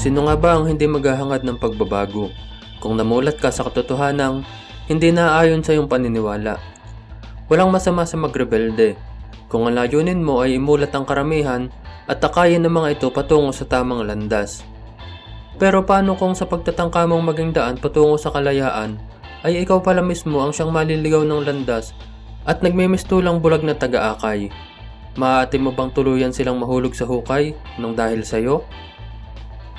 Sino nga ba ang hindi maghahangad ng pagbabago? Kung namulat ka sa katotohanang hindi naaayon sa iyong paniniwala. Walang masama sa magrebelde. Kung ang layunin mo ay imulat ang karamihan at takayin ng mga ito patungo sa tamang landas. Pero paano kung sa pagtatangka mong maging daan patungo sa kalayaan ay ikaw pala mismo ang siyang maliligaw ng landas at nagmimistulang bulag na taga-akay? Maaati mo bang tuluyan silang mahulog sa hukay nang dahil sa'yo?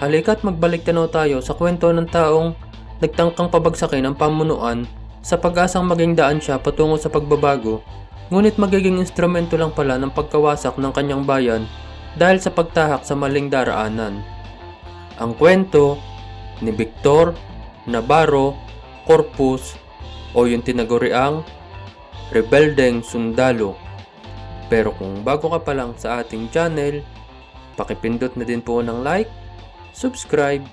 Halika't magbalik tanaw tayo sa kwento ng taong nagtangkang pabagsakin ang pamunuan sa pag-asang maging daan siya patungo sa pagbabago, ngunit magiging instrumento lang pala ng pagkawasak ng kanyang bayan dahil sa pagtahak sa maling daraanan. Ang kwento ni Victor Navarro Corpus o yung tinaguriang Rebeldeng Sundalo. Pero kung bago ka pa lang sa ating channel, pakipindot na din po ng like, subscribe,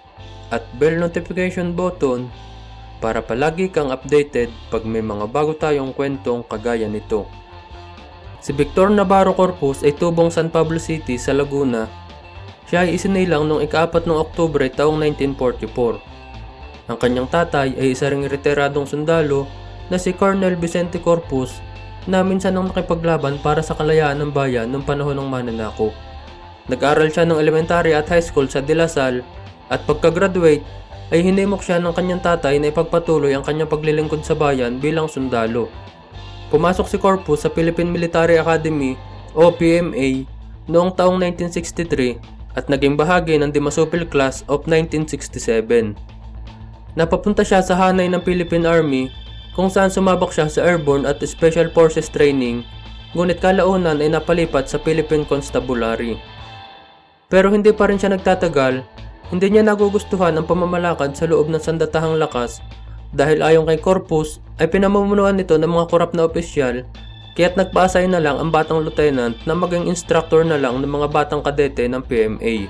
at bell notification button para palagi kang updated pag may mga bago tayong kwentong kagaya nito. Si Victor Navarro Corpus ay tubong San Pablo City sa Laguna. Siya ay isinilang noong ikaapat ng Oktubre taong 1944. Ang kanyang tatay ay isa ring retiradong sundalo na si Colonel Vicente Corpus na minsan ang nakipaglaban para sa kalayaan ng bayan noong panahon ng mananako. Nag-aral siya ng elementary at high school sa De La Salle at pagka-graduate ay hinimok siya ng kanyang tatay na ipagpatuloy ang kanyang paglilingkod sa bayan bilang sundalo. Pumasok si Corpus sa Philippine Military Academy o PMA noong taong 1963 at naging bahagi ng Dimasupil Class of 1967. Napapunta siya sa hanay ng Philippine Army kung saan sumabak siya sa Airborne at Special Forces Training ngunit kalaunan ay napalipat sa Philippine Constabulary. Pero hindi pa rin siya nagtatagal hindi niya nagugustuhan ang pamamalakad sa loob ng sandatahang lakas dahil ayon kay Corpus ay pinamumunuan nito ng mga korap na opisyal kaya't nagpaasay na lang ang batang lieutenant na maging instructor na lang ng mga batang kadete ng PMA.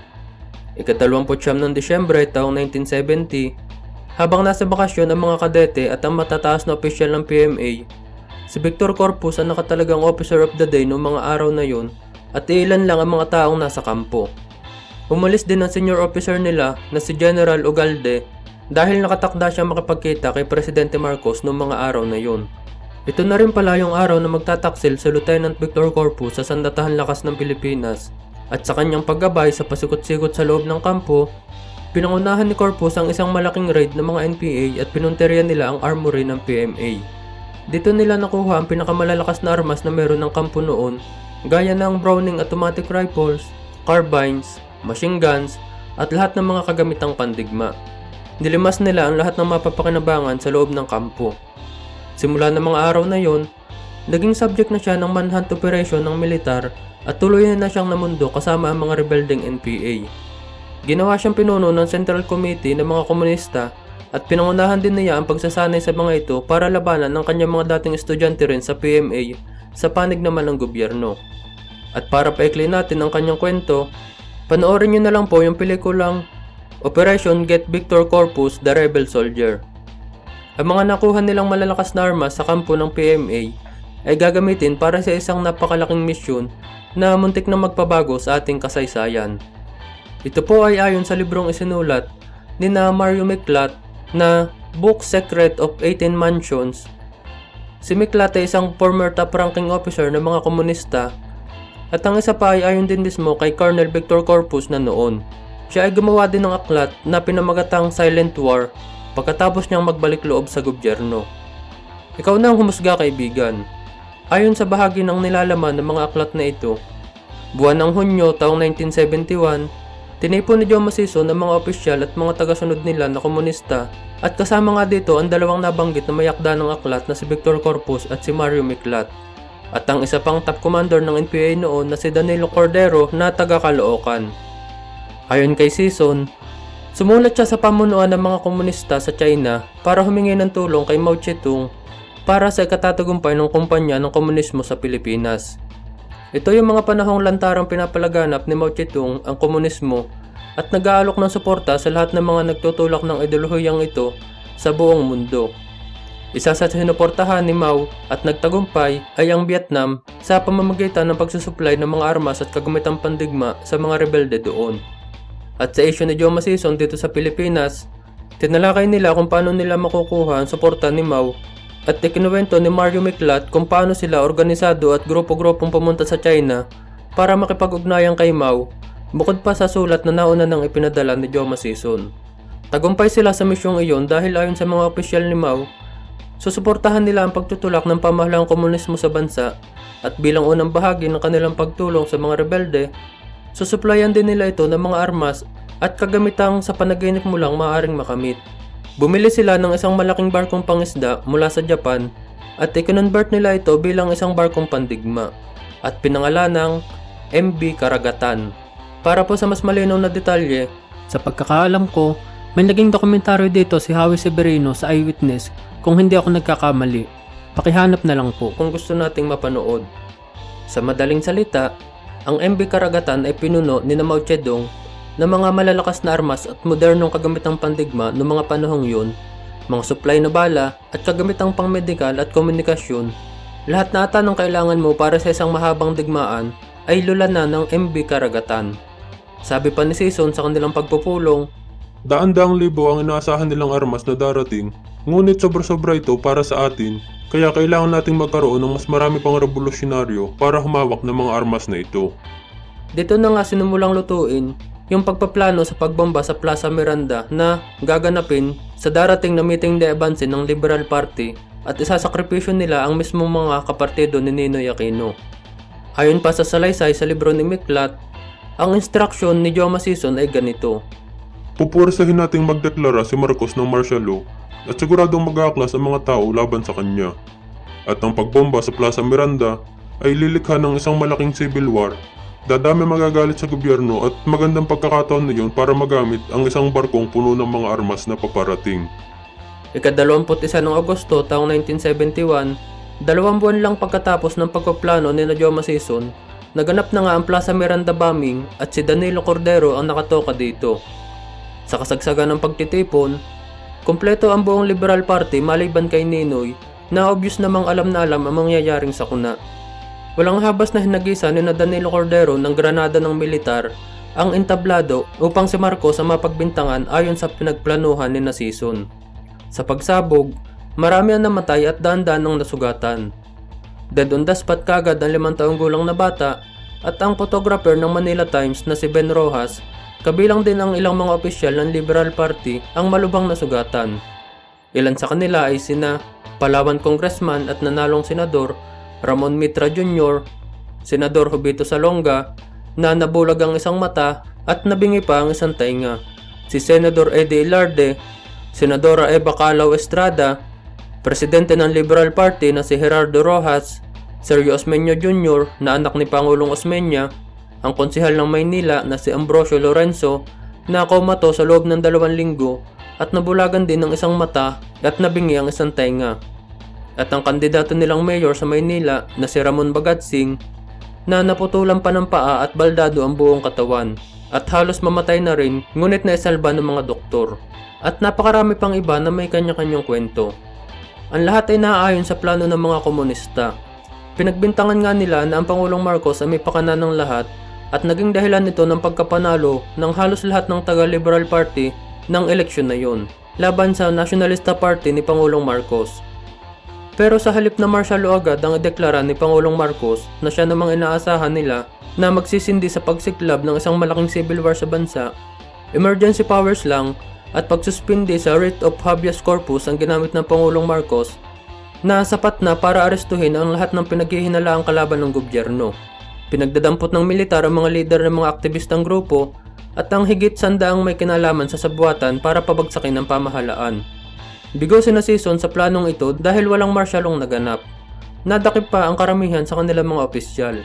Ikadalawamputsyam ng Disyembre taong 1970, habang nasa bakasyon ang mga kadete at ang matataas na opisyal ng PMA, si Victor Corpus ang nakatalagang officer of the day noong mga araw na yun at ilan lang ang mga taong nasa kampo. Umalis din ang senior officer nila na si General Ugalde dahil nakatakda siya makipagkita kay Presidente Marcos noong mga araw na yun. Ito na rin pala yung araw na magtataksil sa Lieutenant Victor Corpus sa Sandatahan Lakas ng Pilipinas at sa kanyang paggabay sa pasikot-sikot sa loob ng kampo, pinangunahan ni Corpus ang isang malaking raid ng mga NPA at pinunteriya nila ang armory ng PMA. Dito nila nakuha ang pinakamalalakas na armas na meron ng kampo noon gaya ng Browning automatic rifles, carbines, machine guns, at lahat ng mga kagamitang pandigma. Nilimas nila ang lahat ng mapapakinabangan sa loob ng kampo. Simula ng mga araw na yon, naging subject na siya ng manhunt operation ng militar at tuloy na siyang namundo kasama ang mga rebelding NPA. Ginawa siyang pinuno ng Central Committee ng mga komunista at pinangunahan din niya ang pagsasanay sa mga ito para labanan ng kanyang mga dating estudyante rin sa PMA sa panig naman ng gobyerno. At para paikli natin ang kanyang kwento, Panoorin nyo na lang po yung pelikulang Operation Get Victor Corpus, The Rebel Soldier. Ang mga nakuha nilang malalakas na armas sa kampo ng PMA ay gagamitin para sa isang napakalaking misyon na muntik na magpabago sa ating kasaysayan. Ito po ay ayon sa librong isinulat ni na Mario Miklat na Book Secret of 18 Mansions. Si Miklat ay isang former top ranking officer ng mga komunista at ang isa pa ay ayon din mismo kay Colonel Victor Corpus na noon. Siya ay gumawa din ng aklat na pinamagatang Silent War pagkatapos niyang magbalik loob sa gobyerno. Ikaw na ang humusga kaibigan. Ayon sa bahagi ng nilalaman ng mga aklat na ito, buwan ng Hunyo taong 1971, tinipon ni Joe Masiso ng mga opisyal at mga tagasunod nila na komunista at kasama nga dito ang dalawang nabanggit na mayakda ng aklat na si Victor Corpus at si Mario Miklat at ang isa pang top commander ng NPA noon na si Danilo Cordero na taga Caloocan. Ayon kay Sison, sumulat siya sa pamunuan ng mga komunista sa China para humingi ng tulong kay Mao Zedong para sa ikatatagumpay ng kumpanya ng komunismo sa Pilipinas. Ito yung mga panahong lantarang pinapalaganap ni Mao Zedong ang komunismo at nag-aalok ng suporta sa lahat ng mga nagtutulak ng ideolohiyang ito sa buong mundo. Isa sa sinuportahan ni Mao at nagtagumpay ay ang Vietnam sa pamamagitan ng pagsusupply ng mga armas at kagamitang pandigma sa mga rebelde doon. At sa issue ni Joma Season dito sa Pilipinas, tinalakay nila kung paano nila makukuha ang suporta ni Mau at ikinuwento ni Mario Miklat kung paano sila organisado at grupo-grupong pumunta sa China para makipag-ugnayan kay Mau bukod pa sa sulat na nauna nang ipinadala ni Joma Season. Tagumpay sila sa misyong iyon dahil ayon sa mga opisyal ni Mao, susuportahan nila ang pagtutulak ng pamahalaang komunismo sa bansa at bilang unang bahagi ng kanilang pagtulong sa mga rebelde, susuplayan din nila ito ng mga armas at kagamitang sa panaginip mo lang maaaring makamit. Bumili sila ng isang malaking barkong pangisda mula sa Japan at ikinonvert nila ito bilang isang barkong pandigma at pinangalan ng MB Karagatan. Para po sa mas malinaw na detalye, sa pagkakaalam ko, may naging dokumentaryo dito si Howie Severino sa Eyewitness kung hindi ako nagkakamali. Pakihanap na lang po kung gusto nating mapanood. Sa madaling salita, ang MB Karagatan ay pinuno ni na Mao Zedong na mga malalakas na armas at modernong kagamitang pandigma noong mga panahong yun, mga supply na bala at kagamitang pangmedikal at komunikasyon. Lahat na ata ng kailangan mo para sa isang mahabang digmaan ay lula na ng MB Karagatan. Sabi pa ni Season sa kanilang pagpupulong, Daan-daang libo ang inaasahan nilang armas na darating, ngunit sobra-sobra ito para sa atin, kaya kailangan nating magkaroon ng mas marami pang revolusyonaryo para humawak ng mga armas na ito. Dito na nga sinumulang lutuin yung pagpaplano sa pagbomba sa Plaza Miranda na gaganapin sa darating na meeting de avance ng Liberal Party at isasakripisyo nila ang mismong mga kapartido ni Ninoy Aquino. Ayon pa sa salaysay sa libro ni Miklat, ang instruction ni Joma Season ay ganito. Pupwersahin nating magdeklara si Marcos ng martial law at siguradong mag-aaklas ang mga tao laban sa kanya. At ang pagbomba sa Plaza Miranda ay lilikha ng isang malaking civil war. Dadami magagalit sa gobyerno at magandang pagkakataon na yun para magamit ang isang barkong puno ng mga armas na paparating. Ikadalawamput isa ng Agosto taong 1971, dalawang buwan lang pagkatapos ng pagpaplano ni Joma Season, naganap na nga ang Plaza Miranda bombing at si Danilo Cordero ang nakatoka dito. Sa kasagsagan ng pagtitipon, kumpleto ang buong Liberal Party maliban kay Ninoy na obvious namang alam na alam ang mangyayaring sakuna. Walang habas na hinagisa ni na Danilo Cordero ng granada ng militar ang entablado upang si Marcos ang mapagbintangan ayon sa pinagplanuhan ni na Season. Sa pagsabog, marami ang namatay at daan-daan ang nasugatan. Dead on the spot kagad ang limang taong gulang na bata at ang photographer ng Manila Times na si Ben Rojas Kabilang din ang ilang mga opisyal ng Liberal Party ang malubhang nasugatan. Ilan sa kanila ay sina Palawan Congressman at nanalong Senador Ramon Mitra Jr., Senador Hubito Salonga, na nabulag ang isang mata at nabingi pa ang isang tainga. Si Senador Eddie Ilarde, Senadora Eva Calao Estrada, Presidente ng Liberal Party na si Gerardo Rojas, Sergio Osmeña Jr. na anak ni Pangulong Osmeña, ang konsihal ng Maynila na si Ambrosio Lorenzo na komato sa loob ng dalawang linggo at nabulagan din ng isang mata at nabingi ang isang tenga. At ang kandidato nilang mayor sa Maynila na si Ramon Bagatsing na naputulan pa ng paa at baldado ang buong katawan at halos mamatay na rin ngunit naisalba ng mga doktor. At napakarami pang iba na may kanya-kanyang kwento. Ang lahat ay naaayon sa plano ng mga komunista. Pinagbintangan nga nila na ang Pangulong Marcos ay may pakana ng lahat at naging dahilan nito ng pagkapanalo ng halos lahat ng taga-Liberal Party ng eleksyon na yon laban sa Nationalista Party ni Pangulong Marcos. Pero sa halip na martial law agad ang ideklara ni Pangulong Marcos na siya namang inaasahan nila na magsisindi sa pagsiklab ng isang malaking civil war sa bansa, emergency powers lang at pagsuspindi sa writ of habeas corpus ang ginamit ng Pangulong Marcos na sapat na para arestuhin ang lahat ng pinaghihinalaang kalaban ng gobyerno. Pinagdadampot ng militar ang mga lider ng mga aktivistang grupo at ang higit sandaang may kinalaman sa sabuatan para pabagsakin ang pamahalaan. Bigo si na Season sa planong ito dahil walang marsyalong naganap. Nadakip pa ang karamihan sa kanilang mga opisyal.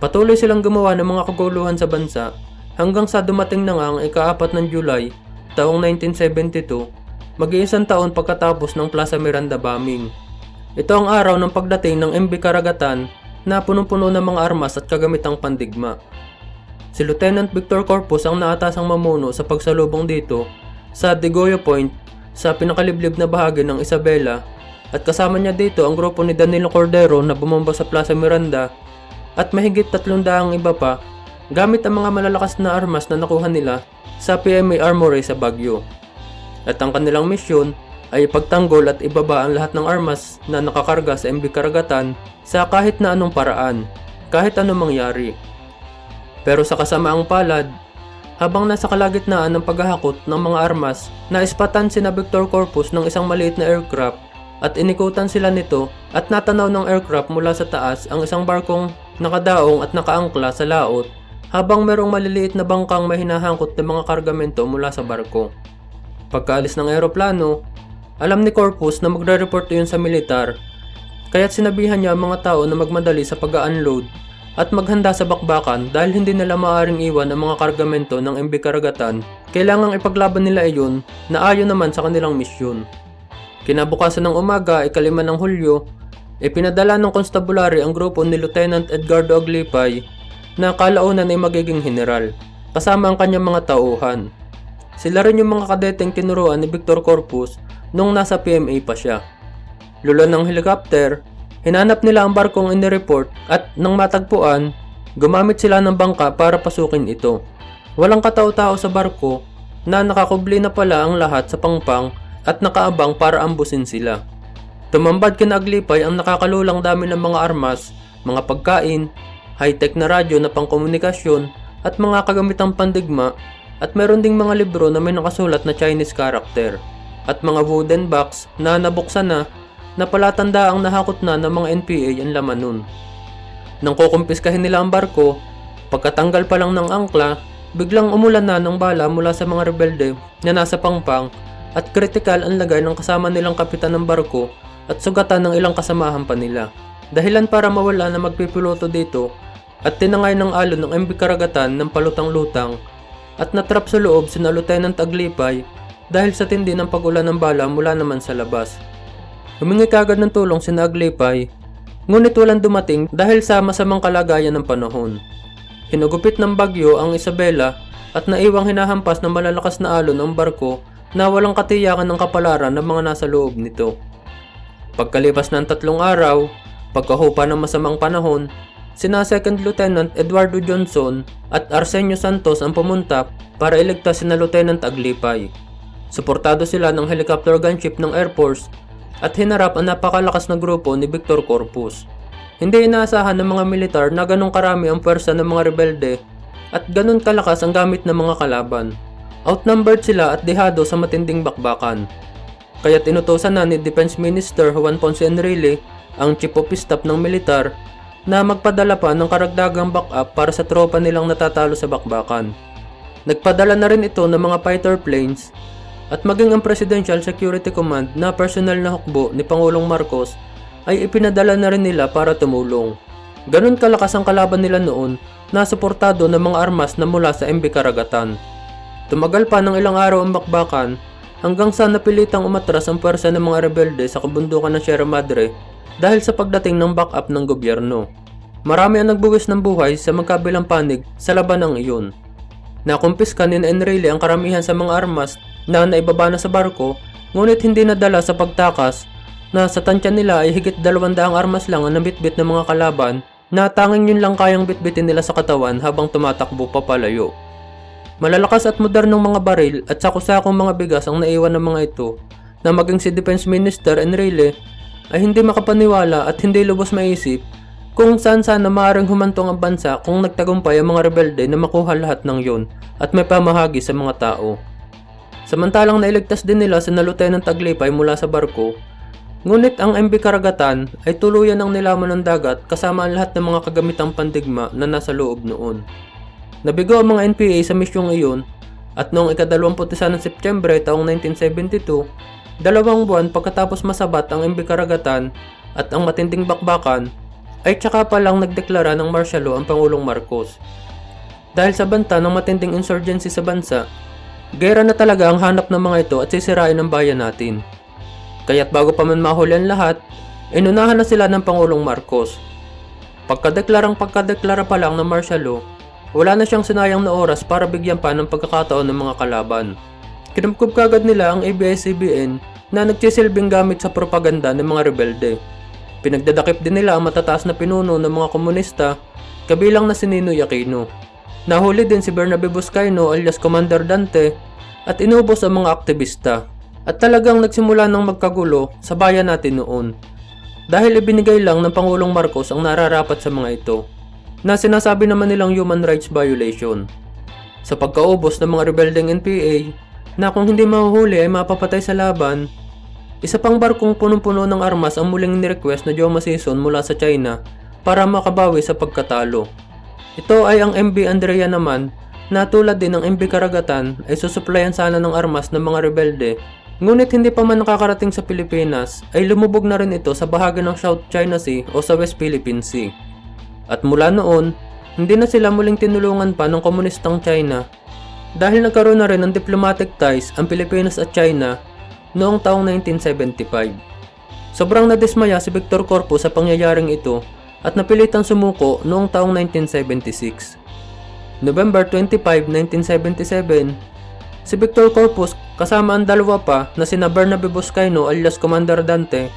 Patuloy silang gumawa ng mga kaguluhan sa bansa hanggang sa dumating na nga ang ikaapat ng July taong 1972, mag-iisang taon pagkatapos ng Plaza Miranda bombing. Ito ang araw ng pagdating ng MB Karagatan na punong-puno ng mga armas at kagamitang pandigma. Si Lieutenant Victor Corpus ang naatasang mamuno sa pagsalubong dito sa Degoyo Point sa pinakaliblib na bahagi ng Isabela at kasama niya dito ang grupo ni Danilo Cordero na bumomba sa Plaza Miranda at mahigit 300 iba pa gamit ang mga malalakas na armas na nakuha nila sa PMA Armory sa Baguio. At ang kanilang misyon ay ipagtanggol at ibaba ang lahat ng armas na nakakarga sa MB Karagatan sa kahit na anong paraan, kahit anong mangyari. Pero sa kasamaang palad, habang nasa kalagitnaan ng paghahakot ng mga armas, naispatan sina Victor Corpus ng isang maliit na aircraft at inikutan sila nito at natanaw ng aircraft mula sa taas ang isang barkong nakadaong at nakaangkla sa laot habang merong maliliit na bangkang may hinahangkot ng mga kargamento mula sa barko. Pagkaalis ng aeroplano, alam ni Corpus na magre-report yun sa militar kaya't sinabihan niya ang mga tao na magmadali sa pag-unload at maghanda sa bakbakan dahil hindi nila maaring iwan ang mga kargamento ng MB Karagatan, kailangang ipaglaban nila iyon na ayon naman sa kanilang misyon. Kinabukasan ng umaga, ikalima ng Hulyo, ipinadala ng konstabulary ang grupo ni Lieutenant Edgardo Aglipay na kalaunan ay magiging general, kasama ang kanyang mga tauhan. Sila rin yung mga kadeteng tinuruan ni Victor Corpus nung nasa PMA pa siya. Lula ng helicopter, hinanap nila ang barkong inireport at nang matagpuan, gumamit sila ng bangka para pasukin ito. Walang katao-tao sa barko na nakakubli na pala ang lahat sa pangpang at nakaabang para ambusin sila. Tumambad kina Aglipay ang nakakalulang dami ng mga armas, mga pagkain, high-tech na radyo na pangkomunikasyon at mga kagamitang pandigma at meron ding mga libro na may nakasulat na Chinese character at mga wooden box na nabuksan na na palatanda ang nahakot na ng mga NPA ang laman nun. Nang kukumpiskahin nila ang barko, pagkatanggal pa lang ng angkla, biglang umulan na ng bala mula sa mga rebelde na nasa pangpang at kritikal ang lagay ng kasama nilang kapitan ng barko at sugatan ng ilang kasamahan pa nila. Dahilan para mawala na magpipiloto dito at tinangay ng alon ng MB Karagatan ng palutang-lutang at natrap sa loob sina Lieutenant Aglipay dahil sa tindi ng pagulan ng bala mula naman sa labas. Humingi kagad ng tulong si Naglipay, ngunit walang dumating dahil sa masamang kalagayan ng panahon. Hinugupit ng bagyo ang Isabela at naiwang hinahampas ng malalakas na alon ang barko na walang katiyakan ng kapalaran ng mga nasa loob nito. Pagkalipas ng tatlong araw, pagkahupa ng masamang panahon, sina Second Lieutenant Eduardo Johnson at Arsenio Santos ang pumunta para iligtas sina Lieutenant Aglipay. Suportado sila ng helicopter gunship ng Air Force at hinarap ang napakalakas na grupo ni Victor Corpus. Hindi inaasahan ng mga militar na ganong karami ang pwersa ng mga rebelde at ganon kalakas ang gamit ng mga kalaban. Outnumbered sila at dehado sa matinding bakbakan. Kaya tinutusan na ni Defense Minister Juan Ponce Enrile ang Chief of Staff ng militar na magpadala pa ng karagdagang backup para sa tropa nilang natatalo sa bakbakan. Nagpadala na rin ito ng mga fighter planes at maging ang Presidential Security Command na personal na hukbo ni Pangulong Marcos ay ipinadala na rin nila para tumulong. Ganon kalakas ang kalaban nila noon na suportado ng mga armas na mula sa MB Karagatan. Tumagal pa ng ilang araw ang bakbakan hanggang sa napilitang umatras ang pwersa ng mga rebelde sa kabundukan ng Sierra Madre dahil sa pagdating ng backup ng gobyerno. Marami ang nagbuwis ng buhay sa magkabilang panig sa labanang iyon. Nakumpiska ni Enrile ang karamihan sa mga armas na naibaba na sa barko ngunit hindi nadala sa pagtakas na sa tansya nila ay higit dalawandaang armas lang ang nabitbit ng mga kalaban na tanging yun lang kayang bitbitin nila sa katawan habang tumatakbo papalayo. Malalakas at modernong mga baril at sakusakong mga bigas ang naiwan ng mga ito na maging si Defense Minister Enrile ay hindi makapaniwala at hindi lubos maisip kung saan sana maaaring humantong ang bansa kung nagtagumpay ang mga rebelde na makuha lahat ng yon at may pamahagi sa mga tao. Samantalang nailigtas din nila si na Lieutenant Taglipay mula sa barko, ngunit ang MB Karagatan ay tuluyan ng nilaman ng dagat kasama ang lahat ng mga kagamitang pandigma na nasa loob noon. Nabigo ang mga NPA sa misyong iyon at noong ika-21 ng Setyembre taong 1972, dalawang buwan pagkatapos masabat ang MB Karagatan at ang matinding bakbakan, ay tsaka pa lang nagdeklara ng martial law ang Pangulong Marcos. Dahil sa banta ng matinding insurgency sa bansa, gera na talaga ang hanap ng mga ito at sisirain ang bayan natin. Kaya't bago pa man mahuli ang lahat, inunahan na sila ng Pangulong Marcos. Pagkadeklarang pagkadeklara pa lang ng martial law, wala na siyang sinayang na oras para bigyan pa ng pagkakataon ng mga kalaban. Kinumkub kagad nila ang ABS-CBN na nagsisilbing gamit sa propaganda ng mga rebelde. Pinagdadakip din nila ang matataas na pinuno ng mga komunista, kabilang na si Ninoy Aquino. Nahuli din si Bernabe Buscaino alias Commander Dante at inubos ang mga aktivista. At talagang nagsimula ng magkagulo sa bayan natin noon. Dahil ibinigay lang ng Pangulong Marcos ang nararapat sa mga ito na sinasabi naman nilang human rights violation. Sa pagkaubos ng mga rebeldeng NPA na kung hindi mahuhuli ay mapapatay sa laban, isa pang barkong punong-puno ng armas ang muling nirequest na Joma Season mula sa China para makabawi sa pagkatalo. Ito ay ang MB Andrea naman na tulad din ng MB Karagatan ay susuplayan sana ng armas ng mga rebelde ngunit hindi pa man nakakarating sa Pilipinas ay lumubog na rin ito sa bahagi ng South China Sea o sa West Philippine Sea. At mula noon, hindi na sila muling tinulungan pa ng komunistang China dahil nagkaroon na rin ng diplomatic ties ang Pilipinas at China noong taong 1975. Sobrang nadismaya si Victor Corpo sa pangyayaring ito at napilitang sumuko noong taong 1976. November 25, 1977, si Victor Corpus kasama ang dalawa pa na sina Bernabe Buscaino alias Commander Dante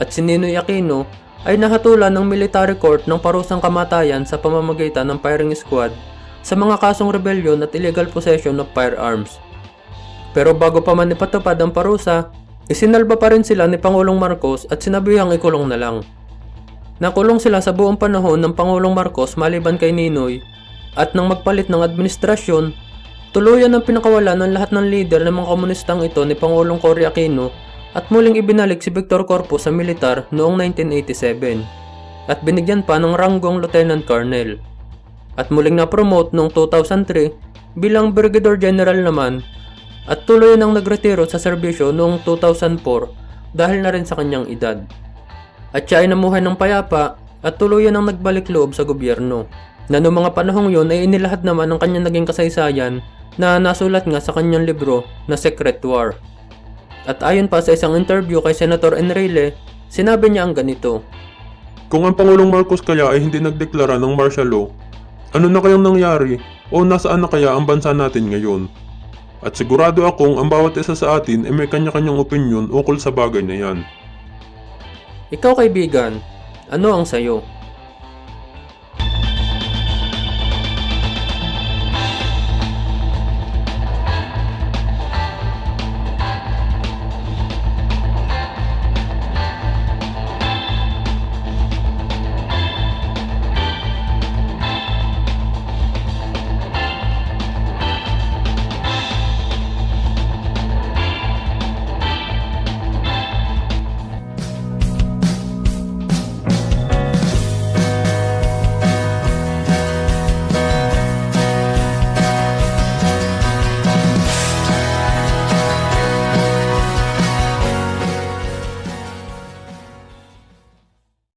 at si Ninoy Aquino ay nahatulan ng military court ng parusang kamatayan sa pamamagitan ng firing squad sa mga kasong rebellion at illegal possession of firearms. Pero bago pa man ipatupad ang parusa, isinalba pa rin sila ni Pangulong Marcos at sinabihang ikulong na lang. Nakulong sila sa buong panahon ng Pangulong Marcos maliban kay Ninoy at nang magpalit ng administrasyon, tuluyan ang pinakawalan ng lahat ng leader ng mga komunistang ito ni Pangulong Cory Aquino at muling ibinalik si Victor Corpo sa militar noong 1987 at binigyan pa ng ranggong Lieutenant Colonel. At muling na-promote noong 2003 bilang Brigadier General naman at tuloy nang nagretiro sa serbisyo noong 2004 dahil na rin sa kanyang edad at siya ay namuhay ng payapa at tuluyan ang nagbalik loob sa gobyerno. Na noong mga panahong yon ay inilahad naman ang kanyang naging kasaysayan na nasulat nga sa kanyang libro na Secret War. At ayon pa sa isang interview kay Senator Enrile, sinabi niya ang ganito. Kung ang Pangulong Marcos kaya ay hindi nagdeklara ng martial law, ano na kayang nangyari o nasaan na kaya ang bansa natin ngayon? At sigurado akong ang bawat isa sa atin ay may kanya-kanyang opinyon ukol sa bagay na yan. Ikaw kaibigan, ano ang sayo?